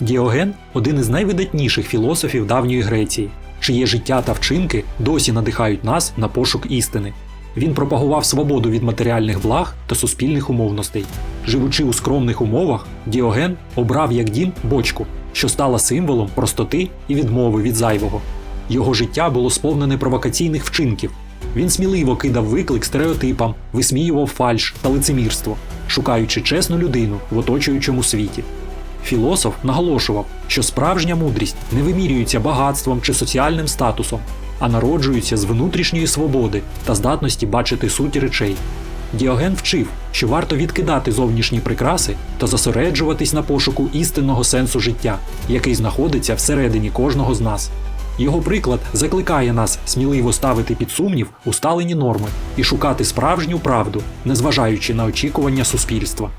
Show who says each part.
Speaker 1: Діоген один із найвидатніших філософів давньої Греції, чиє життя та вчинки досі надихають нас на пошук істини. Він пропагував свободу від матеріальних благ та суспільних умовностей. Живучи у скромних умовах, Діоген обрав як дім бочку, що стала символом простоти і відмови від зайвого. Його життя було сповнене провокаційних вчинків. Він сміливо кидав виклик стереотипам, висміював фальш та лицемірство, шукаючи чесну людину в оточуючому світі. Філософ наголошував, що справжня мудрість не вимірюється багатством чи соціальним статусом, а народжується з внутрішньої свободи та здатності бачити суть речей. Діоген вчив, що варто відкидати зовнішні прикраси та зосереджуватись на пошуку істинного сенсу життя, який знаходиться всередині кожного з нас. Його приклад закликає нас сміливо ставити під сумнів усталені норми і шукати справжню правду, незважаючи на очікування суспільства.